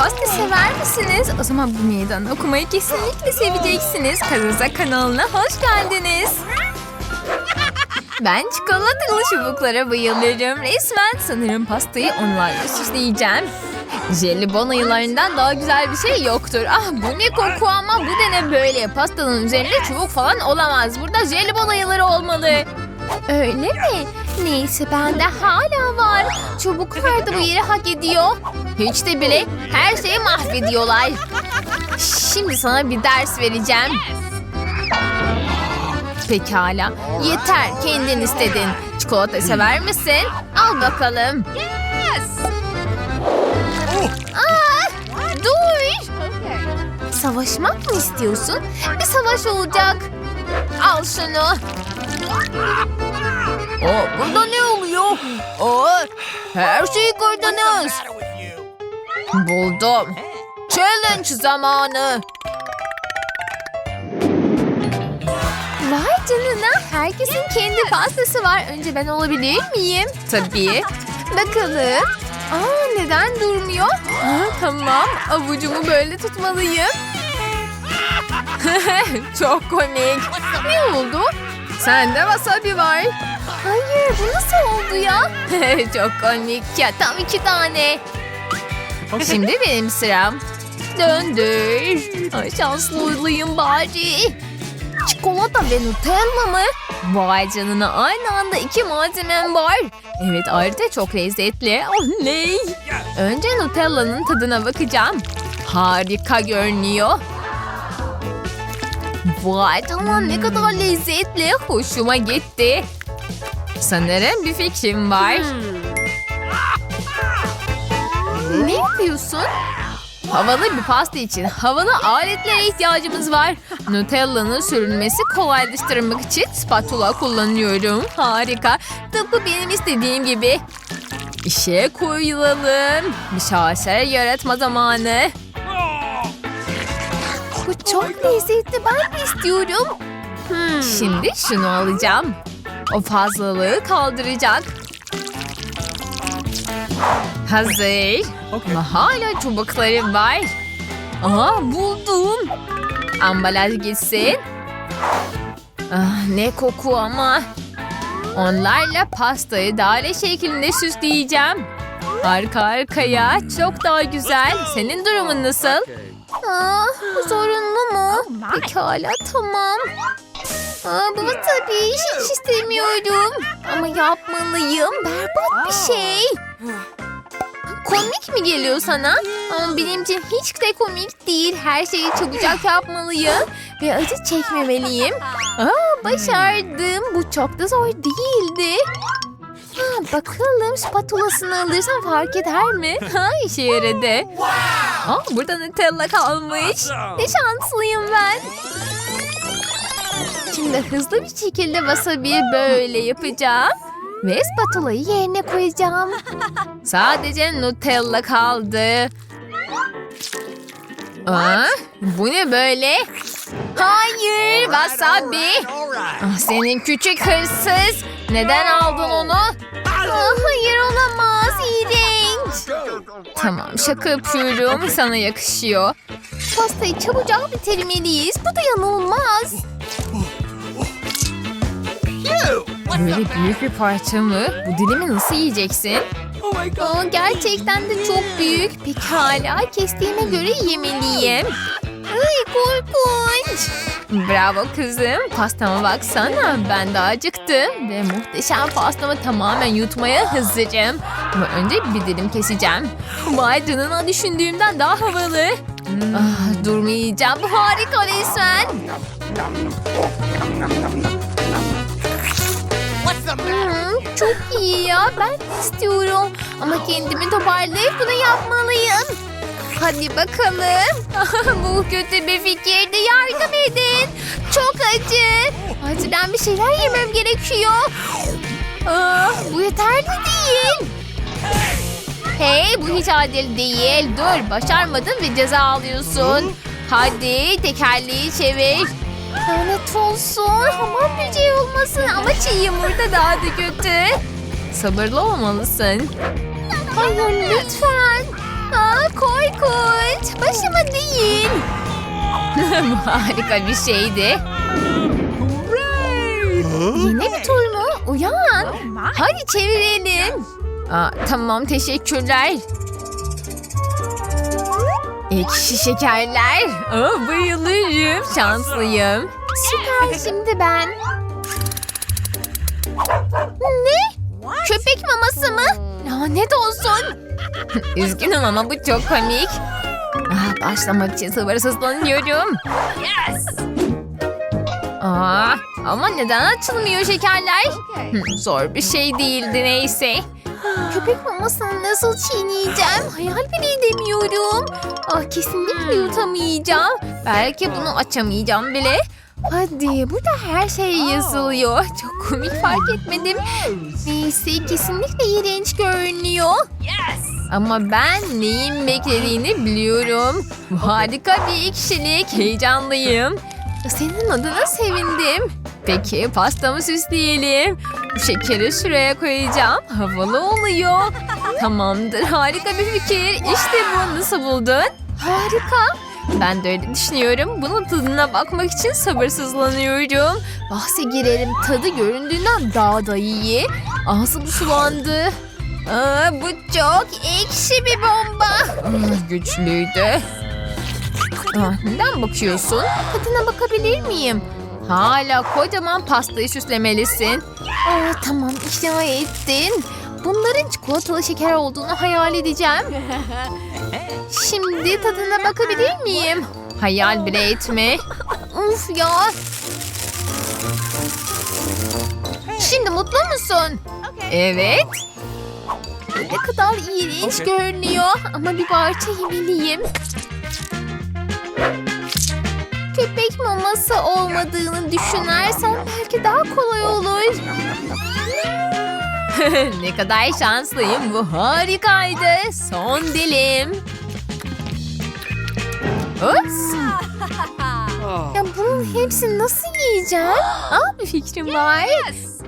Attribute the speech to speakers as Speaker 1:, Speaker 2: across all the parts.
Speaker 1: pasta sever misiniz? O zaman bu meydan okumayı kesinlikle seveceksiniz. Karuza kanalına hoş geldiniz. Ben çikolatalı çubuklara bayılırım. Resmen sanırım pastayı onlarla süsleyeceğim. Jelibon ayılarından daha güzel bir şey yoktur. Ah bu ne koku ama bu da ne böyle. Pastanın üzerinde çubuk falan olamaz. Burada jelibon ayıları olmalı. Öyle mi? Neyse bende hala var. Çubuklar da bu yeri hak ediyor. Hiç de bile her şeyi mahvediyorlar. Şimdi sana bir ders vereceğim. Pekala. Yeter kendin istedin. Çikolata sever misin? Al bakalım. Aa, dur. Savaşmak mı istiyorsun? Bir savaş olacak. Al şunu. Aa, burada ne oluyor? Aa, her şeyi kırdınız. Buldum. Challenge zamanı. Vay canına herkesin kendi pastası var. Önce ben olabilir miyim? Tabii. Bakalım. Aa neden durmuyor? Ha, tamam avucumu böyle tutmalıyım. Çok komik. Ne oldu? Sende wasabi var. Hayır bu nasıl oldu ya? Çok komik ya tam iki tane. Şimdi benim sıram. Döndür. Ay, şanslıyım bari. Çikolata ve Nutella mı? Vay canına aynı anda iki malzemem var. Evet ayrıca çok lezzetli. Oley. Önce Nutella'nın tadına bakacağım. Harika görünüyor. Vay canına ne kadar lezzetli. Hoşuma gitti. Sanırım bir fikrim var. Ne yapıyorsun? Havalı bir pasta için havalı aletlere ihtiyacımız var. Nutella'nın sürülmesi kolaylaştırmak için spatula kullanıyorum. Harika. Tıpkı benim istediğim gibi. İşe koyulalım. Bir şaheser yaratma zamanı. Bu çok lezzetli. Ben de istiyorum. Şimdi şunu alacağım. O fazlalığı kaldıracak. Hazır. Ama hala çubuklarım var. Aa buldum. Ambalaj gitsin. Ah, ne koku ama. Onlarla pastayı daire şeklinde süsleyeceğim. Arka arkaya çok daha güzel. Senin durumun nasıl? Aa, bu zorunlu mu? Pekala tamam. Aa, bu tabii hiç istemiyorum. Ama yapmalıyım. Berbat bir şey. Komik mi geliyor sana? Ama benim için hiç de komik değil. Her şeyi çabucak yapmalıyım. Ve acı çekmemeliyim. Aa, başardım. Bu çok da zor değildi. Ha, bakalım spatulasını alırsam fark eder mi? Ha, işe yaradı. Aa, burada Nutella kalmış. Ne şanslıyım ben. Şimdi hızlı bir şekilde wasabi'yi böyle yapacağım. Ve spatulayı yerine koyacağım. Sadece Nutella kaldı. Aa, bu ne böyle? Hayır, wasabi. Ah, senin küçük hırsız. Neden aldın onu? Ah, hayır olamaz, iğrenç. Tamam, şaka yapıyorum. Sana yakışıyor. Pastayı çabucak bitirmeliyiz. Bu da yanılmaz. Böyle büyük bir parça mı? Bu dilimi nasıl yiyeceksin? Aa, gerçekten de çok büyük. Pekala kestiğime göre yemeliyim. Bravo kızım. Pastama baksana. Ben de acıktım. Ve muhteşem pastamı tamamen yutmaya hazırım. Ama önce bir dilim keseceğim. Vay canına düşündüğümden daha havalı. Ah, durmayacağım. Harika resmen. Hmm, çok iyi ya. Ben istiyorum. Ama kendimi toparlayıp bunu yapmalıyım. Hadi bakalım. Bu kötü bir fikirdi. Acı. Acilen bir şeyler yemem gerekiyor. Ah, bu yeterli değil. Hey bu hiç adil değil. Dur başarmadın ve ceza alıyorsun. Hadi tekerleği çevir. Lanet olsun. Hamam böceği olmasın ama çiğ yumurta daha da kötü. Sabırlı olmalısın. Hayır lütfen. Aa, korkunç. başıma değil. Bu harika bir şeydi. Yine bir tur mu? Uyan. Hadi çevirelim. Aa, tamam teşekkürler. Ekşi şekerler. Aa, bayılırım. Şanslıyım. Süper şimdi ben. Ne? Köpek maması mı? Lanet olsun. Üzgünüm ama bu çok komik. Ah, başlamak için sabırsızlanıyorum. Yes. Aa, ama neden açılmıyor şekerler? Hı, Zor bir şey değildi neyse. Köpek mamasını nasıl çiğneyeceğim? Hayal bile edemiyorum. Ah, kesinlikle yutamayacağım. Belki bunu açamayacağım bile. Hadi burada her şey yazılıyor. Çok komik fark etmedim. Neyse kesinlikle iğrenç görünüyor. Ama ben neyin beklediğini biliyorum. Harika bir ekşilik. Heyecanlıyım. Senin adına sevindim. Peki pastamı süsleyelim. Şekeri şuraya koyacağım. Havalı oluyor. Tamamdır harika bir fikir. İşte bu nasıl buldun? Harika. Ben de öyle düşünüyorum. Bunun tadına bakmak için sabırsızlanıyorum. Bahse girelim tadı göründüğünden daha da iyi. Ağzım sulandı. Aa, bu çok ekşi bir bomba. Ah, güçlüydü. Ah, neden bakıyorsun? Tadına bakabilir miyim? Hala kocaman pastayı süslemelisin. Aa, tamam ikna ettin. Bunların çikolatalı şeker olduğunu hayal edeceğim. Şimdi tadına bakabilir miyim? Hayal bile etme. Uf ya. Şimdi mutlu musun? Evet. Ne kadar iğrenç görünüyor ama bir parça yemeliyim. Köpek maması olmadığını düşünersen belki daha kolay olur. ne kadar şanslıyım. Bu harikaydı. Son dilim. Ups. Ya bunun hepsini nasıl yiyeceğim? Aa, bir fikrim var.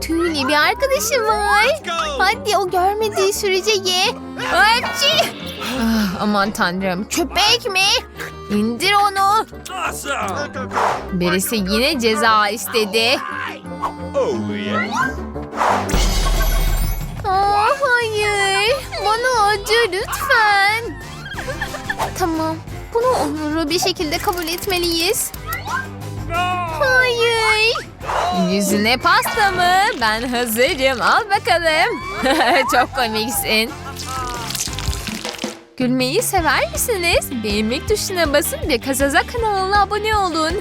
Speaker 1: Tüylü bir arkadaşım var. Hadi o görmediği sürece ye. Açı. Ah, aman tanrım. Köpek mi? İndir onu. Birisi yine ceza istedi.
Speaker 2: Oh.
Speaker 1: Aa, hayır. Bana acı lütfen. Tamam. Bunu onurlu bir şekilde kabul etmeliyiz. Hayır. Yüzüne pasta mı? Ben hazırım. Al bakalım. Çok komiksin. Gülmeyi sever misiniz? Beğenmek tuşuna basın ve Kazaza kanalına abone olun.